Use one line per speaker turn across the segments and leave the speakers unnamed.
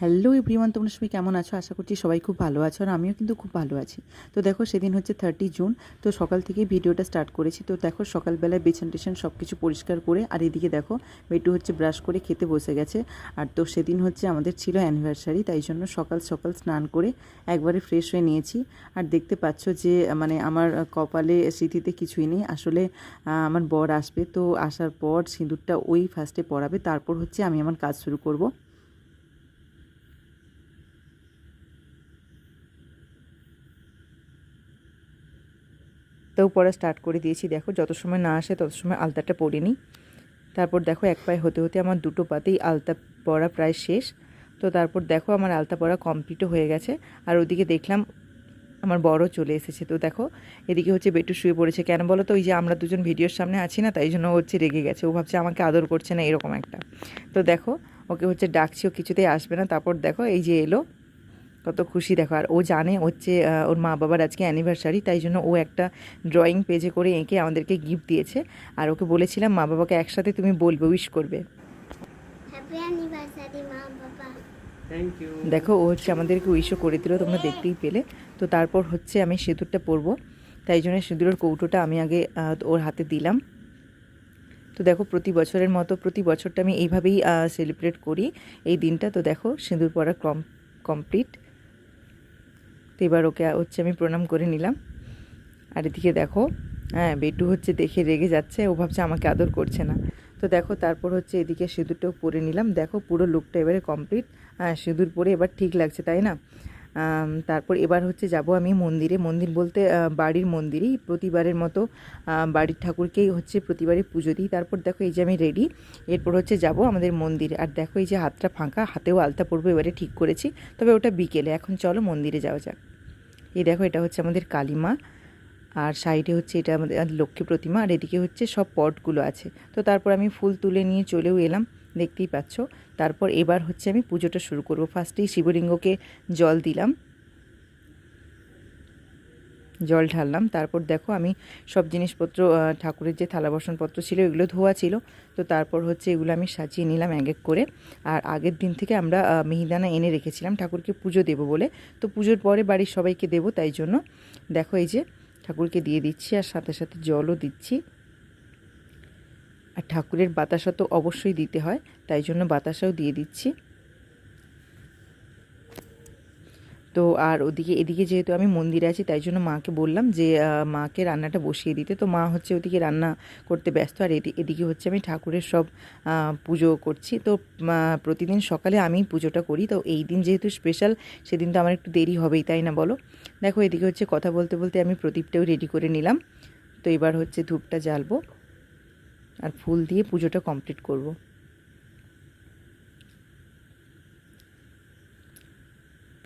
Hello everyone, তোমরা সবাই কেমন আছো? আশা করছি সবাই খুব ভালো আছো আর আমিও কিন্তু খুব ভালো আছি। তো দেখো, সেদিন হচ্ছে থার্টি জুন তো সকাল থেকেই ভিডিওটা স্টার্ট করেছি। তো দেখো, সকালবেলায় বেছন টেছন সব কিছু পরিষ্কার করে, আর এদিকে দেখো বেটু হচ্ছে ব্রাশ করে খেতে বসে গেছে। আর তো সেদিন হচ্ছে আমাদের ছিল অ্যানিভার্সারি তাই জন্য সকাল সকাল স্নান করে একবারে ফ্রেশ হয়ে নিয়েছি। আর দেখতে পাচ্ছ যে মানে আমার কপালে স্মৃতিতে কিছুই নেই। আসলে আমার বর আসবে, তো আসার পর সিঁদুরটা ওই ফার্স্টে পরাবে, তারপর হচ্ছে আমি আমার কাজ শুরু করব। তো পরা স্টার্ট করে দিয়েছি। দেখো, যত সময় না আসে তত সময় আলতাটা পরে নিই তারপর দেখো, এক পায়ে হতে হতে আমার দুটো পাতেই আলতা পরা প্রায় শেষ। তো তারপর দেখো, আমার আলতা পরা কমপ্লিটও হয়ে গেছে। আর ওদিকে দেখলাম, আমার বড় চলে এসেছে। তো দেখো, এদিকে হচ্ছে বেটু শুয়ে পড়েছে। কেন বলো তো, ওই যে আমরা দুজন ভিডিওর সামনে আছি না, তাই জন্য হচ্ছে রেগে গেছে। ও ভাবছে, আমাকে আদর করছে না, এরকম একটা। তো দেখো, ওকে হচ্ছে ডাকছি, ও কিছুতেই আসবে না। তারপর দেখো, এই যে এলো কত খুশি দেখো। আর ও জানে হচ্ছে ওর মা বাবার আজকে অ্যানিভার্সারি তাই জন্য ও একটা ড্রয়িং পেজে করে এঁকে আমাদেরকে গিফট দিয়েছে। আর ওকে বলেছিলাম মা বাবাকে একসাথে তুমি বলবে উইশ করবে। দেখো ও হচ্ছে আমাদেরকে উইশও করে দিল তোমরা দেখতেই পেলে। তো তারপর হচ্ছে আমি সিঁদুরটা পরবো। তাই জন্য সিঁদুরের কৌটোটা আমি আগে ওর হাতে দিলাম। তো দেখো প্রতি বছরের মতো প্রতি বছরটা আমি এইভাবেই সেলিব্রেট করি এই দিনটা। তো দেখো সিঁদুর পরা কম কমপ্লিট তো এবার ওকে, হচ্ছে আমি প্রণাম করে নিলাম। আর এদিকে দেখো হ্যাঁ বেটু হচ্ছে দেখে রেগে যাচ্ছে, ও ভাবছে আমাকে আদর করছে না। তো দেখো, তারপর হচ্ছে এদিকে সিঁদুরটাও পরে নিলাম। দেখো, পুরো লুকটা এবারে কমপ্লিট হ্যাঁ সিঁদুর পরে এবার ঠিক লাগছে, তাই না? তারপর এবার হচ্ছে যাব আমি মন্দিরে। মন্দির বলতে বাড়ির মন্দিরেই। প্রতিবারের মতো বাড়ির ঠাকুরকেই হচ্ছে প্রতিবারে পুজো দিই। তারপর দেখো, এই যে আমি রেডি এরপর হচ্ছে যাব আমাদের মন্দিরে। আর দেখো, এই যে হাতটা ফাঁকা, হাতেও আলতা পরবো, এবারে ঠিক করেছি। তবে ওটা বিকেলে। এখন চলো মন্দিরে যাওয়া যাক। এই দেখো, এটা হচ্ছে আমাদের কালিমা। আর সাইডে হচ্ছে এটা আমাদের লক্ষ্মী প্রতিমা। আর এদিকে হচ্ছে সব পটগুলো আছে। তো তারপর আমি ফুল তুলে নিয়ে চলেও এলাম, দেখতেই পাচ্ছ। তারপর এবার হচ্ছে আমি পুজোটা শুরু করব। ফার্স্টেই শিবলিঙ্গকে জল দিলাম। জল ঢাললাম। তারপর দেখো আমি সব জিনিসপত্র ঠাকুরের যে থালা বাসনপত্র ছিল, এগুলো ধোয়া ছিল। তো তারপর হচ্ছে এগুলো আমি সাজিয়ে নিলাম এক এক করে। আর আগের দিন থেকে আমরা মিহিদানা এনে রেখেছিলাম ঠাকুরকে পুজো দেবো বলে। তো পুজোর পরে বাড়ির সবাইকে দেবো তাই জন্য। দেখো এই যে ঠাকুরকে দিয়ে দিচ্ছি আর সাথে সাথে জলও দিচ্ছি। আর ঠাকুরের বাতাসা তো অবশ্যই দিতে হয়, তাই জন্য বাতাসাও দিয়ে দিচ্ছি। তো আর ওদিকে, এদিকে যেহেতু আমি মন্দিরে আছি, তাই জন্য মাকে বললাম যে মাকে রান্নাটা বসিয়ে দিতে। তো মা হচ্ছে ওদিকে রান্না করতে ব্যস্ত, আর এদি- এদিকে হচ্ছে আমি ঠাকুরের সব পুজো করছি। তো প্রতিদিন সকালে আমি পুজোটা করি। তো এই দিন যেহেতু স্পেশাল সেদিন তো আমার একটু দেরি হবেই, তাই না বলো? দেখো, এদিকে হচ্ছে কথা বলতে বলতে আমি প্রদীপটাও রেডি করে নিলাম। তো এবার হচ্ছে ধূপটা জ্বালবো, আর ফুল দিয়ে পুজোটা কমপ্লিট করব।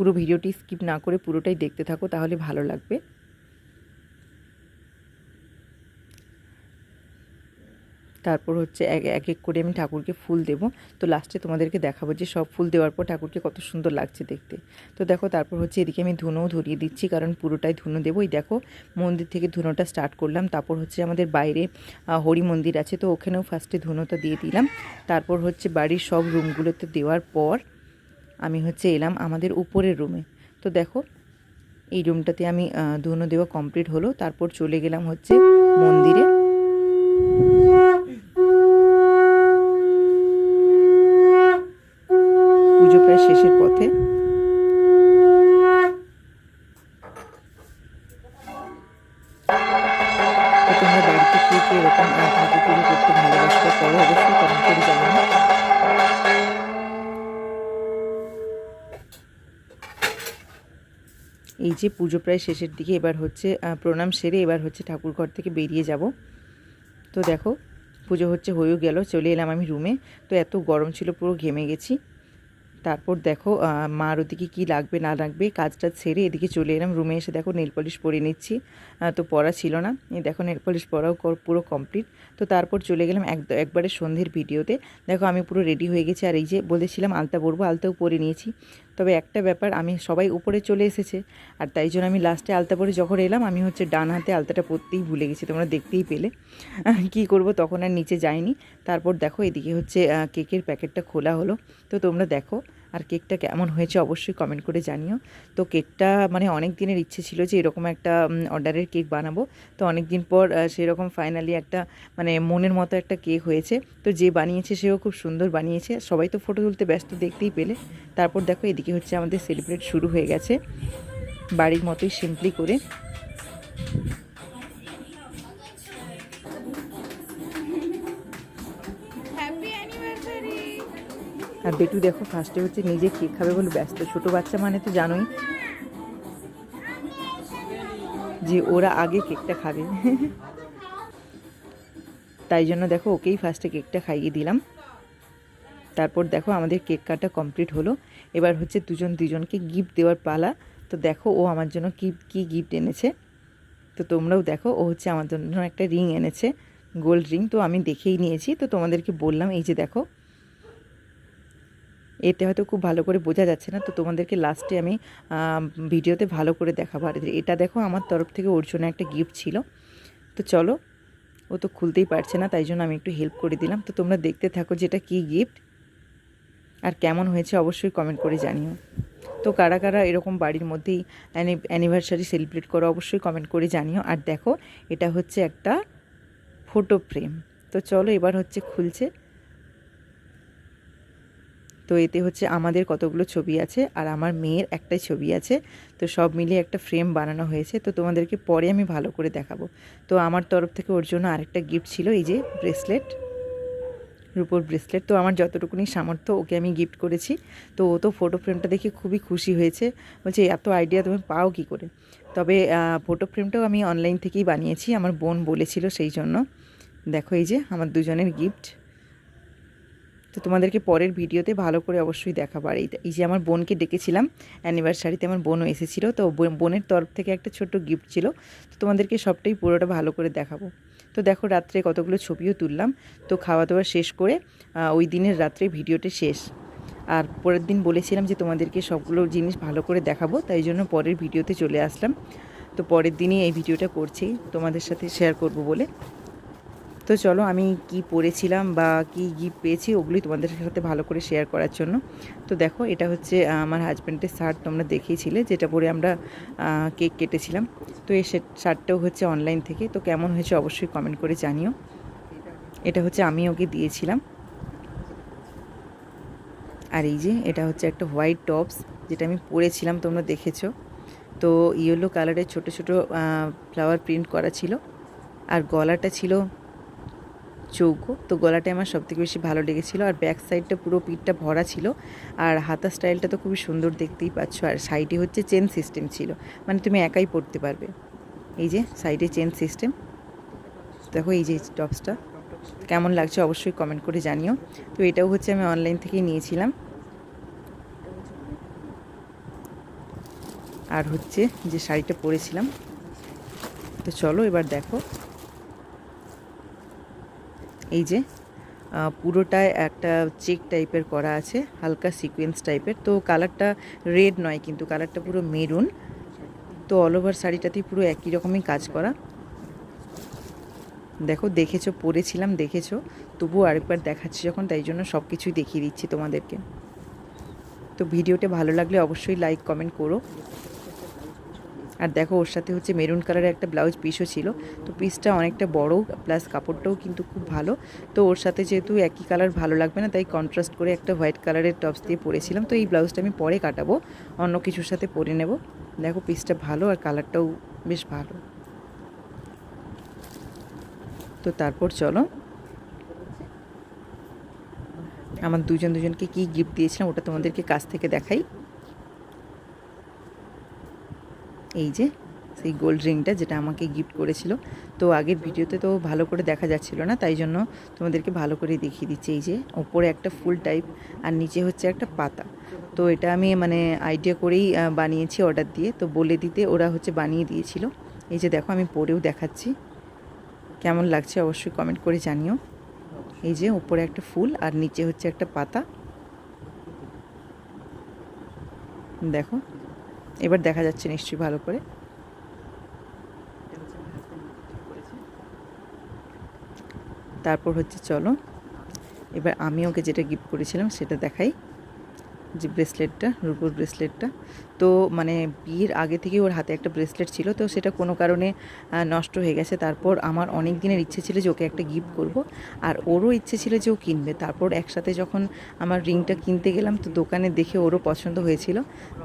পুরো ভিডিওটি স্কিপ না করে পুরোটাই দেখতে থাকো, তাহলে ভালো লাগবে। তারপর হচ্ছে এক এক এক করে আমি ঠাকুরকে ফুল দেব। তো লাস্টে তোমাদেরকে দেখাবো যে সব ফুল দেওয়ার পর ঠাকুরকে কত সুন্দর লাগছে দেখতে। তো দেখো, তারপর হচ্ছে এদিকে আমি ধুনোও ধরিয়ে দিচ্ছি, কারণ পুরোটাই ধুনো দেবো। এই দেখো, মন্দির থেকে ধুনোটা স্টার্ট করলাম। তারপর হচ্ছে আমাদের বাইরে হরি মন্দির আছে, তো ওখানেও ফার্স্টে ধুনোটা দিয়ে দিলাম। তারপর হচ্ছে বাড়ির সব রুমগুলোতে দেওয়ার পর আমি হচ্ছে এলাম আমাদের উপরের রুমে তো দেখো, এই রুমটাতে আমি ধুনো দেওয়া কমপ্লিট হলো। তারপর চলে গেলাম হচ্ছে মন্দিরে। পুজো প্রায় শেষের পথে। তোমরা বাড়িতে কে এরকম করতে ভালোবাসতে করো অবশ্যই কমেন্ট করে জানাও। এই যে পুজো প্রায় শেষের দিকে, এবার হচ্ছে প্রণাম সেরে এবার হচ্ছে ঠাকুর ঘর থেকে বেরিয়ে যাব। তো দেখো, পুজো হচ্ছে হয়েও গেল, চলে এলাম আমি রুমে তো এত গরম ছিল, পুরো ঘেমে গেছি। তারপর দেখো মার ওদিকে কী লাগবে, না লাগবে, কাজটা ছেড়ে এদিকে চলে এলাম রুমে এসে দেখো নেল পলিশ পরে নিচ্ছি। তো পরা ছিল না। দেখো নেল পলিশ পরাও পুরো কমপ্লিট তো তারপর চলে গেলাম এক, একবারে সন্ধ্যের ভিডিওতে দেখো আমি পুরো রেডি হয়ে গেছি, আর এই যে বলেছিলাম আলতা পরবো, আলতাও পরে নিয়েছি। তবে একটা ব্যাপার, আমি সবাই উপরে চলে এসেছে। আর তাই জন্য আমি লাস্টে আলতা পরে যখন এলাম, আমি হচ্ছে ডান হাতে আলতাটা পরতেই ভুলে গেছি, তোমরা দেখতেই পেলে। কি করব তখন আর নিচে যাইনি। তারপর দেখো এদিকে হচ্ছে কেকের প্যাকেটটা খোলা হলো। তো তোমরা দেখো আর কেকটা কেমন হয়েছে অবশ্যই কমেন্ট করে জানিও। তো কেকটা মানে অনেক দিনের ইচ্ছে ছিল যে এরকম একটা অর্ডারের কেক বানাবো। তো অনেক দিন পর সেরকম ফাইনালি একটা মানে মনের মতো একটা কেক হয়েছে। তো যে বানিয়েছে সেও খুব সুন্দর বানিয়েছে। সবাই তো ফটো তুলতে ব্যস্ত দেখতেই পেলে। তারপর দেখো এদিকে হচ্ছে আমাদের সেলিব্রেট শুরু হয়ে গেছে। বাড়ির মতোই সিম্পলি করে। আর বেটু দেখো ফার্স্টে হচ্ছে নিজে কেক খাবে বলে ব্যস্ত। ছোট বাচ্চা মানে তো জানোই যে ওরা আগে কেকটা খাবে। তাই জন্য দেখো ওকেই ফার্স্টে কেকটা খাইয়ে দিলাম। তারপর দেখো আমাদের কেক কাটা কমপ্লিট হলো। এবার হচ্ছে দুজন দুজনকে গিফট দেওয়ার পালা। তো দেখো ও আমার জন্য কি কি গিফট এনেছে। তো তোমরাও দেখো, ও হচ্ছে আমার জন্য একটা রিং এনেছে গোল্ড রিং তো আমি দেখেই নিয়েছি। তো তোমাদেরকে বললাম, এই যে দেখো এতে হয়তো খুব ভালো করে বোঝা যাচ্ছে না। তো তোমাদেরকে লাস্টে আমি ভিডিওতে ভালো করে দেখাবো। আর এটা দেখো, আমার তরফ থেকে ওর জন্য একটা গিফট ছিল। তো চলো, ও তো খুলতেই পারছে না, তাই জন্য আমি একটু হেল্প করে দিলাম। তো তোমরা দেখতে থাকো যেটা কী গিফট আর কেমন হয়েছে, অবশ্যই কমেন্ট করে জানিও। তো কারা কারা এরকম বাড়ির মধ্যেই অ্যানিভার্সারি সেলিব্রেট করো, অবশ্যই কমেন্ট করে জানিও। আর দেখো, এটা হচ্ছে একটা ফটো ফ্রেম তো চলো, এবার হচ্ছে খুলছে। তো এতে হচ্ছে আমাদের কতগুলো ছবি আছে আর আমার মেয়ের একটাই ছবি আছে। তো সব মিলিয়ে একটা ফ্রেম বানানো হয়েছে। তো তোমাদেরকে পরে আমি ভালো করে দেখাবো। তো আমার তরফ থেকে ওর জন্য আরেকটা গিফট ছিল এই যে ব্রেসলেট রূপোর ব্রেসলেট তো আমার যতটুকুনি সামর্থ্য ওকে আমি গিফট করেছি। তো ও তো ফটো ফ্রেমটা দেখে খুবই খুশি হয়েছে। বলছে, এত আইডিয়া তুমি পাও কি করে? তবে ফটো ফ্রেমটাও আমি অনলাইন থেকেই বানিয়েছি। আমার বোন বলেছিল সেই জন্য। দেখো এই যে, আমার দুজনের গিফট তো তোমাদেরকে পরের ভিডিওতে ভালো করে অবশ্যই দেখাবো। আর এই- এই যে আমার বোনকে ডেকেছিলাম অ্যানিভার্সারিতে আমার বোনও এসেছিল, তো বোন- বোনের তরফ থেকে একটা ছোট্ট গিফট ছিল, তো তোমাদেরকে সবটাই পুরোটা ভালো করে দেখাবো। তো দেখো রাত্রে কতগুলো ছবিও তুললাম, তো খাওয়া দাওয়া শেষ করে ওই দিনের রাত্রে ভিডিওটা শেষ। আর পরের দিন বলেছিলাম যে তোমাদেরকে সবগুলো জিনিস ভালো করে দেখাবো, তাই জন্য পরের ভিডিওতে চলে আসলাম। তো পরের দিনই এই ভিডিওটা করছি, তোমাদের সাথে শেয়ার করব বলে। তো চলো আমি কি পরেছিলাম বা কি গিফট পেয়েছি ওগুলোই তোমাদের সাথে ভালো করে শেয়ার করার জন্য। তো দেখো এটা হচ্ছে আমার হাজব্যান্ডের শার্ট তোমরা দেখেইছিলে, যেটা পরে আমরা কেক কেটেছিলাম। তো এই শার্টটাও হচ্ছে অনলাইন থেকে, তো কেমন হয়েছে অবশ্যই কমেন্ট করে জানিও। এটা হচ্ছে আমি ওকে দিয়েছিলাম। আর এই যে এটা হচ্ছে একটা হোয়াইট টপস যেটা আমি পরেছিলাম, তোমরা দেখেছ। তো ইয়েলো কালারের ছোট ছোট ফ্লাওয়ার প্রিন্ট করা ছিল। আর গলাটা ছিল চৌকো। তো গলাটাই আমার সবথেকে বেশি ভালো লেগেছিলো আর ব্যাক সাইডটা পুরো পিঠটা ভরা ছিল। আর হাতা স্টাইলটা তো খুবই সুন্দর দেখতেই পাচ্ছ। আর সাইডে হচ্ছে চেন সিস্টেম ছিল। মানে তুমি একাই পড়তে পারবে। এই যে সাইডে চেন সিস্টেম দেখো এই যে টপসটা কেমন লাগছে অবশ্যই কমেন্ট করে জানিও। তো এটাও হচ্ছে আমি অনলাইন থেকেই নিয়েছিলাম। আর হচ্ছে যে শাড়িটা পরেছিলাম। তো চলো এবার দেখো। এই যে পুরোটায় একটা চেক টাইপের করা আছে, হালকা সিকোয়েন্স টাইপের। তো কালারটা রেড নয় কিন্তু কালারটা পুরো মেরুন তো অল ওভার শাড়িটাতেই পুরো একই রকমই কাজ করা। দেখো, দেখেছ, পরেছিলাম, দেখেছ। তবুও আরেকবার দেখাচ্ছি যখন, তাই জন্য সব কিছুই দেখিয়ে দিচ্ছি তোমাদেরকে। তো ভিডিওটা ভালো লাগলে অবশ্যই লাইক কমেন্ট করো। আর দেখো, ওর সাথে হচ্ছে মেরুন কালারের একটা ব্লাউজ পিসও ছিল। তো পিসটা অনেকটা বড় প্লাস কাপড়টাও কিন্তু খুব ভালো। তো ওর সাথে যেহেতু একই কালার ভালো লাগবে না, তাই কন্ট্রাস্ট করে একটা হোয়াইট কালারের টপস দিয়ে পরেছিলাম। তো এই ব্লাউজটা আমি পরে কাটাবো, অন্য কিছুর সাথে পরে নেব। দেখো পিসটা ভালো আর কালারটাও বেশ ভালো। তো তারপর চলো। আমার দুজন দুজনকে কি গিফট দিয়েছিলাম, ওটা তোমাদেরকে কাছ থেকে দেখাই। এই যে, সেই গোল্ড রিংটা যেটা আমাকে গিফট করেছিল। তো আগের ভিডিওতে তো ভালো করে দেখা যাচ্ছিল না, তাই জন্য তোমাদেরকে ভালো করে দেখিয়ে দিচ্ছি। এই যে, ওপরে একটা ফুল টাইপ আর নিচে হচ্ছে একটা পাতা। তো এটা আমি মানে আইডিয়া করেই বানিয়েছি অর্ডার দিয়ে। তো বলে দিতে ওরা হচ্ছে বানিয়ে দিয়েছিল। এই যে দেখো, আমি পরেও দেখাচ্ছি। কেমন লাগছে অবশ্যই কমেন্ট করে জানিও। এই যে উপরে একটা ফুল আর নিচে হচ্ছে একটা পাতা। দেখো এবার দেখা যাচ্ছে নিশ্চয়ই ভালো করে। তারপর হচ্ছে চলো, এবার আমি ওকে যেটা গিফট করেছিলাম সেটা দেখাই। যে ব্রেসলেটটা রূপোর ব্রেসলেটটা তো মানে বিয়ের আগে থেকে ওর হাতে একটা ব্রেসলেট ছিল, তো সেটা কোনো কারণে নষ্ট হয়ে গেছে। তারপর আমার অনেক দিনের ইচ্ছে ছিল যে ওকে একটা গিফট করব, আর ওরও ইচ্ছে ছিল যে ও কিনবে। তারপর একসাথে যখন আমার রিংটা কিনতে গেলাম, তো দোকানে দেখে ওরও পছন্দ হয়েছিল।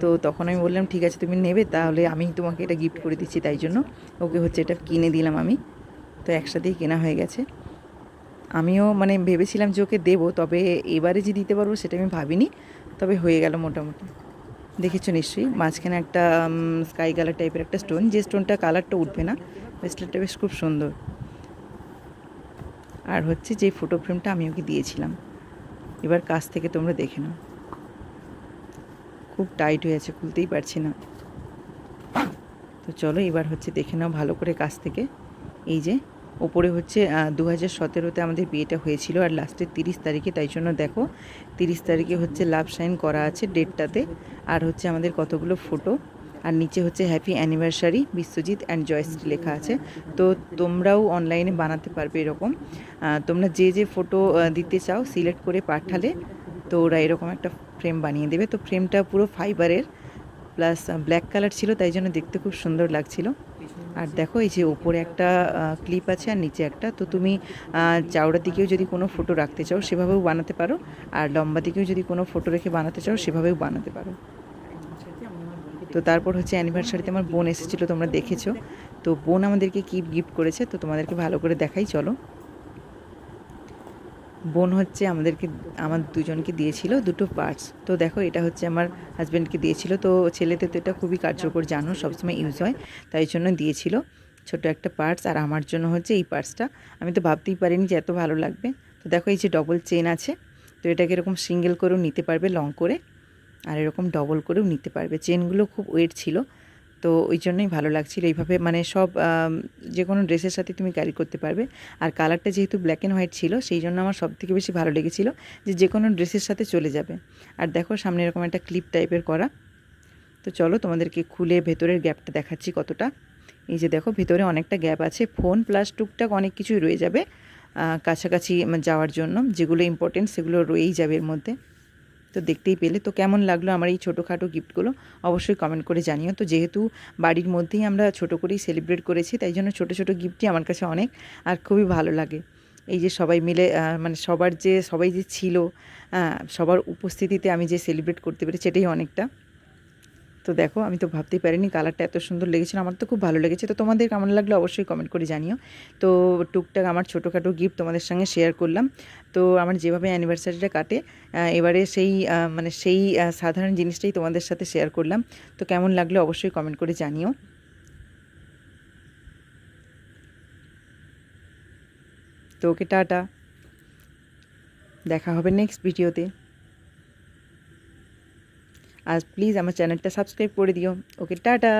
তো তখন আমি বললাম, ঠিক আছে, তুমি নেবে, তাহলে আমি তোমাকে এটা গিফট করে দিচ্ছি তাই জন্য। ওকে হচ্ছে এটা কিনে দিলাম আমি। তো একসাথেই কেনা হয়ে গেছে। আমিও মানে ভেবেছিলাম যে ওকে দেবো, তবে এবারে যে দিতে পারব সেটা আমি ভাবিনি। তবে হয়ে গেল মোটামুটি। দেখেছ নিশ্চয়ই, মাঝখানে একটা স্কাই কালার টাইপের একটা স্টোন যে স্টোনটা কালারটা উঠবে না ব্রেসলেটটা বেশ খুব সুন্দর। আর হচ্ছে যে ফটো ফ্রেমটা আমি ওকে দিয়েছিলাম। এবার কাছ থেকে তোমরা দেখে নাও। খুব টাইট হয়ে আছে, খুলতেই পারছি না। তো চলো এবার হচ্ছে দেখে নাও ভালো করে কাছ থেকে। এই যে, ওপরে হচ্ছে দু হাজার সতেরোতে আমাদের বিয়েটা হয়েছিল আর লাস্টের তিরিশ তারিখে, তাই জন্য দেখো তিরিশ তারিখে হচ্ছে লাভ সাইন করা আছে ডেটটাতে আর হচ্ছে আমাদের কতগুলো ফটো আর নিচে হচ্ছে happy anniversary Biswajit and Jayashree লেখা আছে। তো তোমরাও অনলাইনে বানাতে পারবে এরকম। তোমরা যে যে ফটো দিতে চাও সিলেক্ট করে পাঠালে তো ওরা এরকম একটা ফ্রেম বানিয়ে দেবে। তো ফ্রেমটা পুরো ফাইবারের প্লাস ব্ল্যাক কালার ছিল, তাই জন্য দেখতে খুব সুন্দর লাগছিল। আর দেখো, এই যে ওপরে একটা ক্লিপ আছে আর নিচে একটা। তো তুমি চাওড়ার চওড়া দিকেও যদি কোনো ফটো রাখতে চাও, সেভাবেও বানাতে পারো। আর লম্বা দিকেও যদি কোনো ফটো রেখে বানাতে চাও, সেভাবেও বানাতে পারো। তো তারপর হচ্ছে অ্যানিভার্সারিতে আমার বোন এসেছিল, তোমরা দেখেছ। তো বোন আমাদেরকে কি গিফট করেছে, তো তোমাদেরকে ভালো করে দেখাই, চলো। বোন হচ্ছে আমাদেরকে, আমার দুজনকে দিয়েছিল দুটো পার্টস তো দেখো, এটা হচ্ছে আমার হাজব্যান্ডকে দিয়েছিল। তো ছেলেদের তো এটা খুবই কার্যকর, জানো, সবসময় ইউজ হয়। তাই জন্য দিয়েছিল ছোট একটা পার্টস আর আমার জন্য হচ্ছে এই পার্টসটা আমি তো ভাবতেই পারিনি যে এত ভালো লাগবে। তো দেখো, এই যে ডবল চেন আছে, তো এটাকে এরকম সিঙ্গেল করেও নিতে পারবে লং করে। আর এরকম ডবল করেও নিতে পারবে। চেনগুলো খুব ওয়েট ছিল। তো ওই জন্যই ভালো লাগছিল এইভাবে। মানে সব যে কোনো ড্রেসের সাথে তুমি ক্যারি করতে পারবে। আর কালারটা যেহেতু ব্ল্যাক অ্যান্ড হোয়াইট ছিল, সেই জন্য আমার সব থেকে বেশি ভালো লেগেছিল যে যে কোনো ড্রেসের সাথে চলে যাবে। আর দেখো সামনে এরকম একটা ক্লিপ টাইপের করা। তো চলো তোমাদেরকে খুলে ভেতরের গ্যাপটা দেখাচ্ছি কতটা। এই যে দেখো ভেতরে অনেকটা গ্যাপ আছে। ফোন প্লাস টুকটাক অনেক কিছুই রয়ে যাবে কাছাকাছি যাওয়ার জন্য। যেগুলো ইম্পর্টেন্ট সেগুলো রয়েই যাবে এর মধ্যে। তো দেখতেই পেলে। তো কেমন লাগল আমার এই ছোটোখাটো গিফটগুলো? অবশ্যই কমেন্ট করে জানিও। তো যেহেতু বাড়ির মধ্যেই আমরা ছোটো করেই সেলিব্রেট করেছি, তাই জন্য ছোটো ছোটো গিফটই আমার কাছে অনেক আর খুবই ভালো লাগে। এই যে সবাই মিলে মানে সবার যে, সবাই যে ছিল সবার উপস্থিতিতে আমি যে সেলিব্রেট করতে পেরেছি, সেটাই অনেকটা। তো দেখো, আমি তো ভাবতেই পারিনি কালারটা এত সুন্দর লেগেছিল, আমার তো খুব ভালো লেগেছে। তো তোমাদের কেমন লাগল অবশ্যই কমেন্ট করে জানিও। তো টুকটাক আমার ছোটোখাটো গিফট তোমাদের সঙ্গে শেয়ার করলাম। তো আমার যেভাবে অ্যানিভার্সারিটা কাটে এবারে সেই মানে সেই সাধারণ জিনিসটাই তোমাদের সাথে শেয়ার করলাম। তো কেমন লাগল অবশ্যই কমেন্ট করে জানিও। তো ওকে টাটা। দেখা হবে নেক্সট ভিডিওতে আর প্লিজ আমার চ্যানেলটা সাবস্ক্রাইব করে দিও। Okay tata!